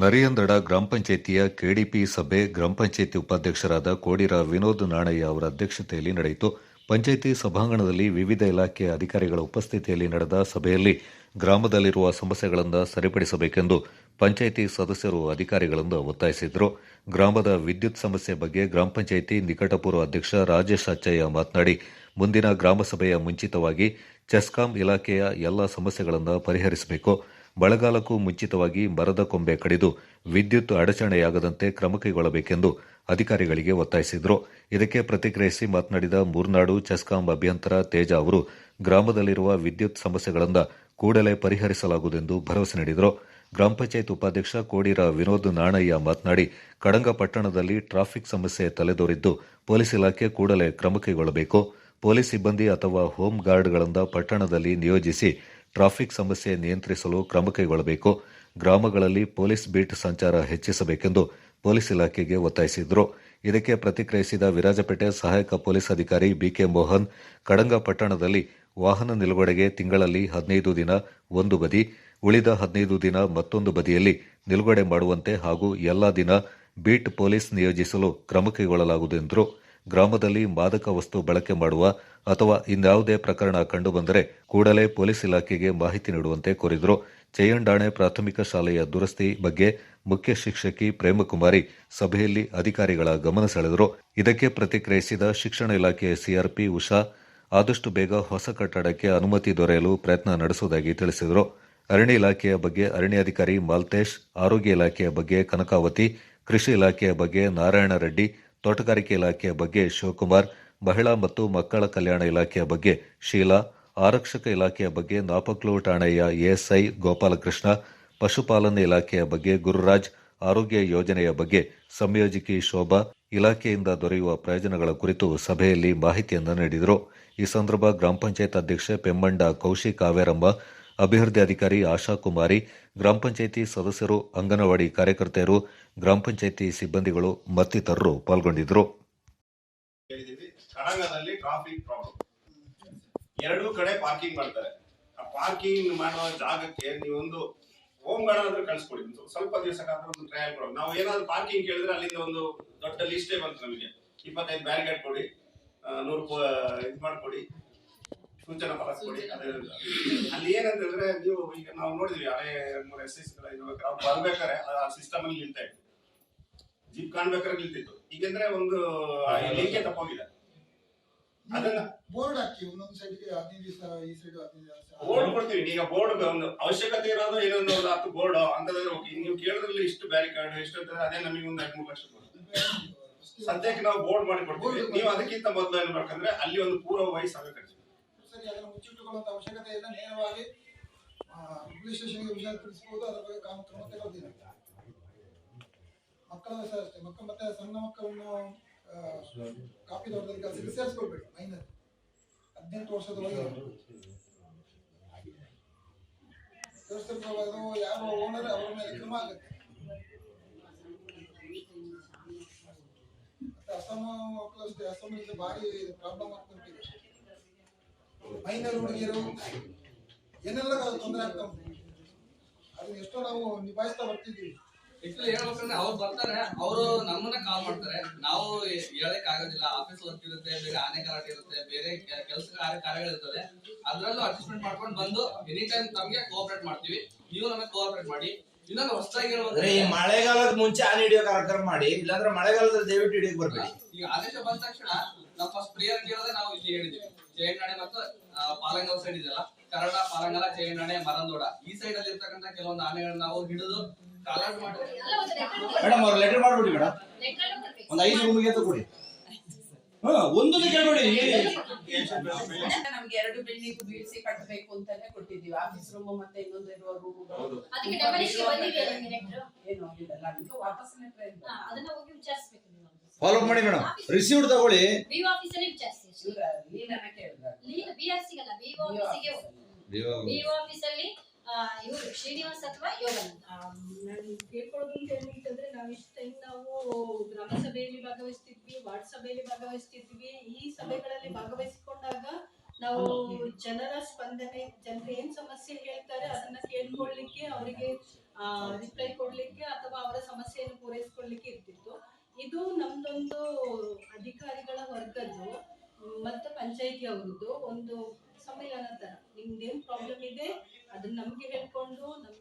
ನರಿಯಂದಡ ಗ್ರಾಮ ಪಂಚಾಯಿತಿಯ ಕೆಡಿಪಿ ಸಭೆ ಗ್ರಾಮ ಪಂಚಾಯಿತಿ ಉಪಾಧ್ಯಕ್ಷರಾದ ಕೋಡಿರ ವಿನೋದ್ ನಾಣಯ್ಯ ಅವರ ಅಧ್ಯಕ್ಷತೆಯಲ್ಲಿ ನಡೆಯಿತು. ಪಂಚಾಯಿತಿ ಸಭಾಂಗಣದಲ್ಲಿ ವಿವಿಧ ಇಲಾಖೆಯ ಅಧಿಕಾರಿಗಳ ಉಪಸ್ಥಿತಿಯಲ್ಲಿ ನಡೆದ ಸಭೆಯಲ್ಲಿ ಗ್ರಾಮದಲ್ಲಿರುವ ಸಮಸ್ಯೆಗಳನ್ನು ಸರಿಪಡಿಸಬೇಕೆಂದು ಪಂಚಾಯಿತಿ ಸದಸ್ಯರು ಅಧಿಕಾರಿಗಳನ್ನು ಒತ್ತಾಯಿಸಿದರು. ಗ್ರಾಮದ ವಿದ್ಯುತ್ ಸಮಸ್ಯೆ ಬಗ್ಗೆ ಗ್ರಾಮ ಪಂಚಾಯಿತಿ ನಿಕಟಪೂರ್ವ ಅಧ್ಯಕ್ಷ ರಾಜೇಶ್ ಅಚ್ಚಯ್ಯ ಮಾತನಾಡಿ, ಮುಂದಿನ ಗ್ರಾಮ ಸಭೆಯ ಮುಂಚಿತವಾಗಿ ಚೆಸ್ಕಾಂ ಇಲಾಖೆಯ ಎಲ್ಲ ಸಮಸ್ಯೆಗಳನ್ನು ಪರಿಹರಿಸಬೇಕು. ಮಳೆಗಾಲಕ್ಕೂ ಮುಂಚಿತವಾಗಿ ಮರದ ಕೊಂಬೆ ಕಡಿದು ವಿದ್ಯುತ್ ಅಡಚಣೆಯಾಗದಂತೆ ಕ್ರಮ ಕೈಗೊಳ್ಳಬೇಕೆಂದು ಅಧಿಕಾರಿಗಳಿಗೆ ಒತ್ತಾಯಿಸಿದರು. ಇದಕ್ಕೆ ಪ್ರತಿಕ್ರಿಯಿಸಿ ಮಾತನಾಡಿದ ಮೂರ್ನಾಡು ಚೆಸ್ಕಾಂ ಅಭಿಯಂತರ ತೇಜ ಅವರು, ಗ್ರಾಮದಲ್ಲಿರುವ ವಿದ್ಯುತ್ ಸಮಸ್ಯೆಗಳಿಂದ ಕೂಡಲೇ ಪರಿಹರಿಸಲಾಗುವುದೆಂದು ಭರವಸೆ ನೀಡಿದರು. ಗ್ರಾಮ ಪಂಚಾಯತ್ ಉಪಾಧ್ಯಕ್ಷ ಕೋಡಿರ ವಿನೋದ್ ನಾಣಯ್ಯ ಮಾತನಾಡಿ, ಕಡಂಗ ಪಟ್ಟಣದಲ್ಲಿ ಟ್ರಾಫಿಕ್ ಸಮಸ್ಯೆ ತಲೆದೋರಿದ್ದು ಪೊಲೀಸ್ ಇಲಾಖೆ ಕೂಡಲೇ ಕ್ರಮ ಕೈಗೊಳ್ಳಬೇಕು. ಪೊಲೀಸ್ ಸಿಬ್ಬಂದಿ ಅಥವಾ ಹೋಮ್ ಗಾರ್ಡ್ಗಳಿಂದ ಪಟ್ಟಣದಲ್ಲಿ ನಿಯೋಜಿಸಿ ಟ್ರಾಫಿಕ್ ಸಮಸ್ಯೆ ನಿಯಂತ್ರಿಸಲು ಕ್ರಮ ಕೈಗೊಳ್ಳಬೇಕು. ಗ್ರಾಮಗಳಲ್ಲಿ ಪೊಲೀಸ್ ಬೀಟ್ ಸಂಚಾರ ಹೆಚ್ಚಿಸಬೇಕೆಂದು ಪೊಲೀಸ್ ಇಲಾಖೆಗೆ ಒತ್ತಾಯಿಸಿದರು. ಇದಕ್ಕೆ ಪ್ರತಿಕ್ರಿಯಿಸಿದ ವಿರಾಜಪೇಟೆ ಸಹಾಯಕ ಪೊಲೀಸ್ ಅಧಿಕಾರಿ ಬಿಕೆ ಮೋಹನ್, ಕಡಂಗ ಪಟ್ಟಣದಲ್ಲಿ ವಾಹನ ನಿಲುಗಡೆಗೆ ತಿಂಗಳಲ್ಲಿ ಹದಿನೈದು ದಿನ ಒಂದು ಬದಿ, ಉಳಿದ ಹದಿನೈದು ದಿನ ಮತ್ತೊಂದು ಬದಿಯಲ್ಲಿ ನಿಲುಗಡೆ ಮಾಡುವಂತೆ ಹಾಗೂ ಎಲ್ಲಾ ದಿನ ಬೀಟ್ ಪೊಲೀಸ್ ನಿಯೋಜಿಸಲು ಕ್ರಮ ಕೈಗೊಳ್ಳಲಾಗುವುದು ಎಂದರು. ಗ್ರಾಮದಲ್ಲಿ ಮಾದಕ ವಸ್ತು ಬಳಕೆ ಮಾಡುವ ಅಥವಾ ಇನ್ಯಾವುದೇ ಪ್ರಕರಣ ಕಂಡುಬಂದರೆ ಕೂಡಲೇ ಪೊಲೀಸ್ ಇಲಾಖೆಗೆ ಮಾಹಿತಿ ನೀಡುವಂತೆ ಕೋರಿದರು. ಚೆಯ್ಯಂಡಾಣೆ ಪ್ರಾಥಮಿಕ ಶಾಲೆಯ ದುರಸ್ತಿ ಬಗ್ಗೆ ಮುಖ್ಯ ಶಿಕ್ಷಕಿ ಪ್ರೇಮಕುಮಾರಿ ಸಭೆಯಲ್ಲಿ ಅಧಿಕಾರಿಗಳ ಗಮನ ಸೆಳೆದರು. ಇದಕ್ಕೆ ಪ್ರತಿಕ್ರಿಯಿಸಿದ ಶಿಕ್ಷಣ ಇಲಾಖೆಯ ಸಿಆರ್ಪಿ ಉಷಾ, ಆದಷ್ಟು ಬೇಗ ಹೊಸ ಕಟ್ಟಡಕ್ಕೆ ಅನುಮತಿ ದೊರೆಯಲು ಪ್ರಯತ್ನ ನಡೆಸುವುದಾಗಿ ತಿಳಿಸಿದರು. ಅರಣ್ಯ ಇಲಾಖೆಯ ಬಗ್ಗೆ ಅರಣ್ಯಾಧಿಕಾರಿ ಮಾಲ್ತೇಶ್, ಆರೋಗ್ಯ ಇಲಾಖೆಯ ಬಗ್ಗೆ ಕನಕಾವತಿ, ಕೃಷಿ ಇಲಾಖೆಯ ಬಗ್ಗೆ ನಾರಾಯಣ ರೆಡ್ಡಿ ತೋಟಗಾರಿಕೆ ಇಲಾಖೆಯ ಬಗ್ಗೆ ಶಿವಕುಮಾರ್, ಮಹಿಳಾ ಮತ್ತು ಮಕ್ಕಳ ಕಲ್ಯಾಣ ಇಲಾಖೆಯ ಬಗ್ಗೆ ಶೀಲಾ, ಆರಕ್ಷಕ ಇಲಾಖೆಯ ಬಗ್ಗೆ ನಾಪಕ್ಲು ಠಾಣೆಯ ಎಎಸ್ಐ ಗೋಪಾಲಕೃಷ್ಣ, ಪಶುಪಾಲನೆ ಇಲಾಖೆಯ ಬಗ್ಗೆ ಗುರುರಾಜ್, ಆರೋಗ್ಯ ಯೋಜನೆಯ ಬಗ್ಗೆ ಸಂಯೋಜಕಿ ಶೋಭಾ, ಇಲಾಖೆಯಿಂದ ದೊರೆಯುವ ಪ್ರಯೋಜನಗಳ ಕುರಿತು ಸಭೆಯಲ್ಲಿ ಮಾಹಿತಿಯನ್ನು ನೀಡಿದರು. ಈ ಸಂದರ್ಭ ಗ್ರಾಮ ಪಂಚಾಯತ್ ಅಧ್ಯಕ್ಷೆ ಪೆಮ್ಮಂಡ ಕೌಶಿಕ್ ಕಾವೇರಮ್ಮ ಅಭಿವೃದ್ಧಿ ಅಧಿಕಾರಿ ಆಶಾ ಕುಮಾರಿ, ಗ್ರಾಮ ಪಂಚಾಯಿತಿ ಸದಸ್ಯರು, ಅಂಗನವಾಡಿ ಕಾರ್ಯಕರ್ತೆಯರು, ಗ್ರಾಮ ಪಂಚಾಯಿತಿ ಸಿಬ್ಬಂದಿಗಳು ಮತ್ತಿತರರು ಪಾಲ್ಗೊಂಡಿದ್ದರು. ಎರಡೂ ಕಡೆ ಪಾರ್ಕಿಂಗ್ ಮಾಡ್ತಾರೆ. ಆ ಪಾರ್ಕಿಂಗ್ ಮಾಡುವ ಜಾಗಕ್ಕೆ ನೀವೊಂದು ಹೋಮ್ ಗಾರ್ಡನ್ ಆದ್ರೂ ಕಳ್ಸ್ಕೊಡಿ. ಸ್ವಲ್ಪ ದಿವಸಕ್ಕಾದ್ರೂ ಒಂದು ಟ್ರಯಲ್ ಕೊಡೋದು ನಾವು ಏನಾದ್ರು ಪಾರ್ಕಿಂಗ್ ಕೇಳಿದ್ರೆ ಅಲ್ಲಿಂದ ಒಂದು ದೊಡ್ಡ ಲಿಸ್ಟೇ ಬಂತು ನಮಗೆ. ಇಪ್ಪತ್ತೈದು ಬ್ಯಾರಿಗೇಡ್ ಕೊಡಿ. ನೂರು ಇದು ಮಾಡ್ಕೊಡಿ. ಸೂಚನಾ ಫಲಕ ಕೊಡಿ ಅಲ್ಲಿ ಏನಂತಂದ್ರೆ ನೀವು ಈಗ ನಾವು ನೋಡಿದ್ವಿ ಹಳೆ ಮೂರು ಎಸ್ ಎಸ್ ಅವ್ರು ಬರ್ಬೇಕಾದ್ರೆ ಆ ಸಿಸ್ಟಮ್ ಅಲ್ಲಿ ನಿಲ್ತಾ ಇತ್ತು. ಜೀಪ್ ಕಾಣ್ಬೇಕಾದ್ರೆ ನಿಲ್ತಿತ್ತು. ಈಗಂದ್ರೆ ಒಂದು ಲಿಂಕೆ ತಪ್ಪೋಗಿದೆ ಅದನ್ನ ಬೋರ್ಡ್ ಹಾಕಿ ಒಂದೊಂದು ಸೈಡ್ಗೆ ಹದಿನೈದು ದಿವಸ ಈ ಸೈಡ್ ಹದಿನೈದು ದಿವಸ. ಬೋರ್ಡ್ ಕೊಡ್ತೀವಿ. ಈಗ ಬೋರ್ಡ್ ಒಂದು ಅವಶ್ಯಕತೆ ಇರೋದು ಏನೊಂದು ಒಂದು ಹತ್ತು ಬೋರ್ಡ್ ಅಂತಂದ್ರೆ ಓಕೆ ನೀವು ಕೇಳಿದ್ರಲ್ಲಿ ಇಷ್ಟು ಬ್ಯಾರಿಕಾರ್ಡ್ ಎಷ್ಟು ಅಂತ ಅದೇ ನಮಗೆ ಒಂದು ಹದಿಮೂರು ಲಕ್ಷ ಬರುತ್ತೆ ಸದ್ಯಕ್ಕೆ ನಾವು ಬೋರ್ಡ್ ಮಾಡಿ ಕೊಡ್ತೀವಿ ನೀವು ಅದಕ್ಕಿಂತ ಮೊದಲು ಏನ್ ಮಾಡ್ಬೇಕಂದ್ರೆ ಅಲ್ಲಿ ಒಂದು ಪೂರ್ವ ವಯಸ್ಸಾಗ ಸರಿ, ಅದನ್ನು ಅವಶ್ಯಕತೆ ಇಲ್ಲ ನೇರವಾಗಿ ಪೊಲೀಸ್ ವಿಷಯ ತಿಳಿಸಬಹುದು ಅದರ ಬಗ್ಗೆ ಕಾನೂನು ಕ್ರಮ ತೆಗೆದಿಲ್ಲ ಮಕ್ಕಳ ಸಹ ಅಷ್ಟೇ ಮಕ್ಕಳು ಮತ್ತೆ ಸಣ್ಣ ಮಕ್ಕಳನ್ನು ಕಾಪಿ ತೋಟದಲ್ಲಿ ಕೆಲಸಕ್ಕೆ ಸೇರಿಸ್ಕೊಳ್ಬೇಡಿ ಮೈನರ್ ಹದಿನೆಂಟು ವರ್ಷದೊಳಗೆ ಸೇರಿಸ್ಕೊಳ್ಬೋದು ಯಾರು ಓನರ್ ಅವರ ಮೇಲೆ ಕ್ರಮ ಆಗುತ್ತೆ. ಮತ್ತೆ ಅಸಮ ಮಕ್ಕಳು ಅಷ್ಟೇ ಅಸಮಿಗೆ ಭಾರಿ ಪ್ರಾಬ್ಲಮ್ ಆಗ್ತಿದೆ ಮೈನರ್ ಹುಡುಗಿಯರು ಏನೆಲ್ಲ ತೊಂದರೆ ಆಗ್ತಾ ಉಂಟು. ಅದನ್ನ ಎಷ್ಟೋ ನಾವು ನಿಭಾಯಿಸ್ತಾ ಬರ್ತಿದ್ವಿ ಆಕ್ಚುಲಿ ಹೇಳ್ಬೇಕಂದ್ರೆ ಅವ್ರು ಬರ್ತಾರೆ ಅವರು ನಮ್ಮನ್ನ ಕಾಲ್ ಮಾಡ್ತಾರೆ. ನಾವು ಹೇಳಕ್ ಆಗೋದಿಲ್ಲ ಆಫೀಸ್ ವರ್ಕ್ ಇರುತ್ತೆ ಬೇರೆ ಆನೆ ಕರಾಟೆ ಇರುತ್ತೆ ಬೇರೆ ಕೆಲಸ ಕಾರ್ಯಗಳಿರ್ತದೆ. ಅದ್ರಲ್ಲೂ ಅಡ್ಜಸ್ಟ್ಮೆಂಟ್ ಮಾಡ್ಕೊಂಡು ಬಂದು ಎನಿ ಟೈಮ್ ತಮ್ಗೆ ಕೋಆಪರೇಟ್ ಮಾಡ್ತೀವಿ. ನೀವು ನಮಗೆ ಕೋಆಪರೇಟ್ ಮಾಡಿ. ಇನ್ನೊಂದು ಹೊಸದಾಗಿ ಅಂದ್ರೆ ಈ ಮಳೆಗಾಲದ ಮುಂಚೆ ಆನೆ ಹಿಡಿಯೋ ಕಾರ್ಯಕ್ರಮ ಮಾಡಿ ಇಲ್ಲಾಂದ್ರೆ ಮಳೆಗಾಲದಲ್ಲಿ ದಯವಿಟ್ಟು ಹಿಡಿಯಕ್ ಬರ್ಬೇಕು ಈಗ ಆದೇಶ ಬಂದ ತಕ್ಷಣ ನಾವು ಫಸ್ಟ್ ಪ್ರಿಯಾರಿಟಿ ಇರೋದೇ ನಾವು ಇಲ್ಲಿ ಹೇಳಿದೀವಿ ಚೇಂಡಾಣೆ ಮತ್ತು ಪಾಲಂಗ ಪಾಲಂಗಲ್ ಸೈಡ್ ಇದೆಯಲ್ಲ? ಕರಡ ಪಾಲಂಗಲ ಚೇಂಡಾಣೆ ಮರಂದೋಡ. ಈ ಸೈಡ್ ಅಲ್ಲಿ ಇರ್ತಕ್ಕಂಥ ಕೆಲವೊಂದು ಆನೆಗಳನ್ನ ನಾವು ಹಿಡಿದು ಕಾಲಾಟ್ ಮಾಡಿ. ಮೇಡಮ್ ಅವ್ರು ಲೆಟರ್ ಮಾಡ್ಬಿಡಿ ಮೇಡಮ್. ಒಂದ್ ಐದು ರೂಮಿಗೆ ಅಂತ ಕೊಡಿ ಹಾ ಒಂದು ಕೇಳ್ಬೇಡಿ ನಮ್ಗೆ ಎರಡು ಬಿಲ್ಡಿಂಗ್ ಬೀಳ್ಸಿ ಕಟ್ಟಬೇಕು ಅಂತಾನೆ ಕೊಟ್ಟಿದೀವಿ ಆಫೀಸ್ ರೂಮ್ ಮತ್ತೆ ಇನ್ನೊಂದು ಇರುವ ರೂಮ್ ಅದಕ್ಕೆ demolition ಬಂದಿದೆಯಲ್ಲ director? ಏನು ಆಗಿಲ್ಲ. ಅದಕ್ಕೆ ವಾಪಸ್ ಅದನ್ನ ಹೋಗಿ ವಿಚಾರಿಸ್ಬೇಕು. ಫಾಲೋ ಮಾಡಿ ಮೇಡಮ್. ರಿಸೀವ್ಡ್ ತಗೊಳ್ಳಿ. ನೀವು ಆಫೀಸಲ್ಲಿ ವಿಚಾರಿಸಿ ಅಷ್ಟೇ. ಸಿಗಲ್ಲ ಲೀನನ ಆಫೀಸಿಗೆ ಹೋಗಿ. BO ಅಲ್ಲಿ ಆ, ಇವ್ರು ಶ್ರೀನಿವಾಸ್ ಅಥವಾ ಯೋಗಾನಂದ್ ನಾನು ಕೇಳ್ಕೊಳ್ಳೋದು ಅಂತ ಹೇಳಿದ್ರೆ ನಾವು ಇಷ್ಟು ಟೈಮ್ ನಾವು ಗ್ರಾಮ ಸಭೆಯಲ್ಲಿ ಭಾಗವಹಿಸ್ತಿದ್ವಿ ವಾರ್ಡ್ ಸಭೆಯಲ್ಲಿ ಭಾಗವಹಿಸ್ತಿದ್ವಿ. ಈ ಸಭೆಗಳಲ್ಲಿ ಭಾಗವಹಿಸಿಕೊಂಡಾಗ ನಾವು ಜನರ ಸ್ಪಂದನೆ ಜನರು ಏನ್ ಸಮಸ್ಯೆ ಹೇಳ್ತಾರೆ ಅದನ್ನ ಕೇಳ್ಕೊಳ್ಲಿಕ್ಕೆ ಅವರಿಗೆ ರಿಪ್ಲೈ ಕೊಡ್ಲಿಕ್ಕೆ ಅಥವಾ ಅವರ ಸಮಸ್ಯೆಯನ್ನು ಪೂರೈಸ್ಕೊಳ್ಲಿಕ್ಕೆ ಇರ್ತಿತ್ತು. ಇದು ನಮ್ದೊಂದು ಅಧಿಕಾರಿಗಳ ವರ್ಗದ್ದು. ಮತ್ತೆ ಪಂಚಾಯಿತಿ ಅವರದ್ದು ಒಂದು ಸಮ್ಮೇಳನ ತರ. ನಿಮ್ದೇನ್ ಪ್ರಾಬ್ಲಮ್ ಇದೆ ಅದನ್ನ ನಮ್ಗೆ ಹೇಳ್ಕೊಂಡು ನಮ್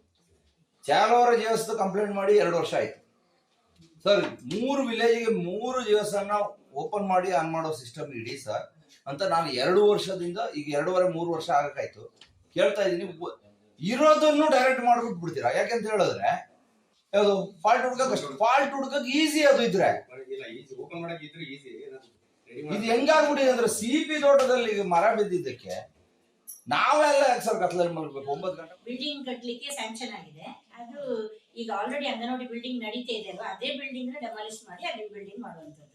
ಚಾಲವರ ದೇವಸ್ಥಾನ ಕಂಪ್ಲೇಂಟ್ ಮಾಡಿ ಎರಡು ವರ್ಷ ಆಯ್ತು. ಸರ್ ಮೂರು ವಿಲೇಜ್ಗೆ ಮೂರು ಜೀವಸನ್ನ ಓಪನ್ ಮಾಡಿ ಆನ್ ಮಾಡೋ ಸಿಸ್ಟಮ್ ಇಡಿ ಸರ್ ಅಂತ ನಾನು ಎರಡು ವರ್ಷದಿಂದ ಈಗ ಎರಡೂವರೆ ಮೂರು ವರ್ಷ ಆಗಕ್ಕಾಯ್ತು. ಕೇಳ್ತಾ ಇದ್ದೀನಿ ಇರೋದನ್ನು ಡೈರೆಕ್ಟ್ ಮಾಡ್ಬಿಟ್ಟು ಬಿಡ್ತೀರಾ? ಯಾಕೆಂತ ಹೇಳಿದ್ರೆ ಯಾವುದು ಫಾಲ್ಟ್ ಹುಡ್ಕಕ್ ಫಾಲ್ಟ್ ಹುಡ್ಕಕ್ ಈಸಿ ಅದು ಇದ್ರೆ. ಓಪನ್ ಮಾಡಕ್ ಇದ್ರೆ ಈಸಿ ಇದು ಹೆಂಗಾಗ್ಬಿಟ್ಟಿದೆ ಅಂದ್ರೆ ಸಿ ಪಿ ತೋಟದಲ್ಲಿ ಮರ ಬಿದ್ದಿದ್ದಕ್ಕೆ ನಾವೆಲ್ಲ ಯಾಕೆ ಸರ್ ಕತ್ಲಲ್ಲಿ ಮಲಗಬೇಕು ಒಂಬತ್ತು ಗಂಟೆ. ಬಿಲ್ಡಿಂಗ್ ಕಟ್ಟಲಿಕ್ಕೆ ಸ್ಯಾಂಕ್ಷನ್ ಆಗಿದೆ. ಅದು ಈಗ ಆಲ್ರೆಡಿ ಅಂಗನವಾಡಿ ಬಿಲ್ಡಿಂಗ್ ನಡೀತಾ ಇದೆ ಅಲ್ವಾ? ಅದೇ ಬಿಲ್ಡಿಂಗ್ ಡೆಮಾಲಿಶ್ ಮಾಡಿ ಅಲ್ಲಿ ಬಿಲ್ಡಿಂಗ್ ಮಾಡುವಂತದ್ದು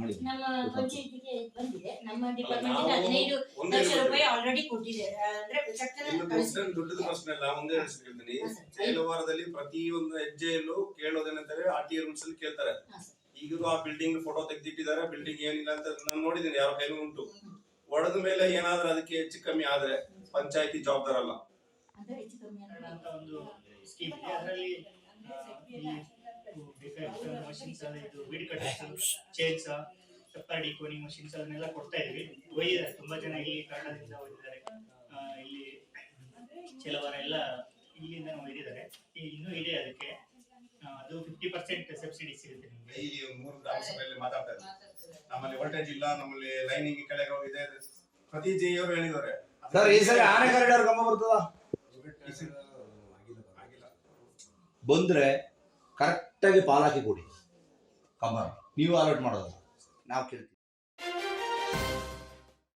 ಮಾಡಿ. ನಮ್ಮ ಪಂಚಾಯತಿಗೆ ಬಂದಿದೆ. ನಮ್ಮ ಡಿಪಾರ್ಟ್ಮೆಂಟ್ ಹದಿನೈದು ಲಕ್ಷ ರೂಪಾಯಿ ಆಲ್ರೆಡಿ ಕೊಟ್ಟಿದೆ. ಅಂದ್ರೆ ದೊಡ್ಡದ ಪ್ರಶ್ನೆ ಅಲ್ಲ ಒಂದೇ ಹೇಳ್ತೀನಿ. ಸರ್. ಪ್ರತಿಯೊಂದು ಹೆಜ್ಜೆಯಲ್ಲೂ ಕೇಳೋದೇನಂತಾರೆ ಆರ್ ಟಿ ರೂಮ್ಸ್ ಅಲ್ಲಿ ಕೇಳ್ತಾರೆ. ಈಗಲೂ ಆ ಬಿಲ್ಡಿಂಗ್ ಫೋಟೋ ತೆಗೆದಿಟ್ಟಿದ್ದಾರೆ. ಬಿಲ್ಡಿಂಗ್ ಏನಿಲ್ಲ ಅಂತ ನಾನು ನೋಡಿದ್ದೀನಿ ಯಾರ ಕೈಲೂ ಉಂಟು. ಒಡೆದ ಮೇಲೆ ಏನಾದ್ರೂ ಅದಕ್ಕೆ ಹೆಚ್ಚು ಕಮ್ಮಿ ಆದ್ರೆ ಪಂಚಾಯತಿ ಜವಾಬ್ದಾರ ಅಲ್ಲ. ಕೋನಿಂಗ್ ಹೆಚ್ಚು ಅಂತ ಒಂದು ಸ್ಕೀಮ್ ಇದೆ ಅದರಲ್ಲಿ ಬೇಕಾದ ಮಷಿನ್ಸ್ ಇದು ವೀಡ್ ಕಟರ್ಸ್ ಚೇನ್ಸ್ ಸೆಪ್ಟರ್ ಡಿಕೋನಿಂಗ್ ಮಷಿನ್ಸ್ ಅದನ್ನೆಲ್ಲ ಕೊಡ್ತಾ ಇದೀವಿ. ಒಯ್ದಿದ್ದಾರೆ ತುಂಬಾ ಜನ ಇಲ್ಲಿ ಕಾರಣದಿಂದ ಒಯ್ದಿದ್ದಾರೆ. ಇಲ್ಲಿ ಕೆಲವರೆಲ್ಲ ಇಲ್ಲಿಂದ ಒಯ್ದಿದ್ದಾರೆ. ಇನ್ನೂ ಇದೆ ಅದಕ್ಕೆ. ಅದು ಫಿಫ್ಟಿ ಪರ್ಸೆಂಟ್ ಸಬ್ಸಿಡಿ ಸಿಗುತ್ತೆ ನಿಮಗೆ. ಈ ಮೂರು ಗ್ರಾಮ ಸಭೆಯಲ್ಲಿ ಮಾತಾಡ್ತಾ ಇದ್ದಾರೆ ನಮ್ಮಲ್ಲಿ ವೋಲ್ಟೇಜ್ ಇಲ್ಲ ನಮ್ಮಲ್ಲಿ ಲೈನಿಂಗ್ ಕೆಳಗೆ ಹೋಗಿದೆ. ಪ್ರತಿ ಜಿ ಅವರು ಹೇಳಿದ್ದಾರೆ. ಸರ್ ಈ ಸರಿ ಆನೆ ಕಾರಿಡಾರ್ ಕಂಬ ಬರ್ತದ? ಆಗಿಲ್ಲ ಬಂದ್ರೆ ಕರೆಕ್ಟಾಗಿ ಪಾಲಾಕಿ ಕೊಡಿ. ಕಂಬ ನೀವು ಅಲರ್ಟ್ ಮಾಡೋದು. ನಾವು ಕೇಳ್ತೀವಿ.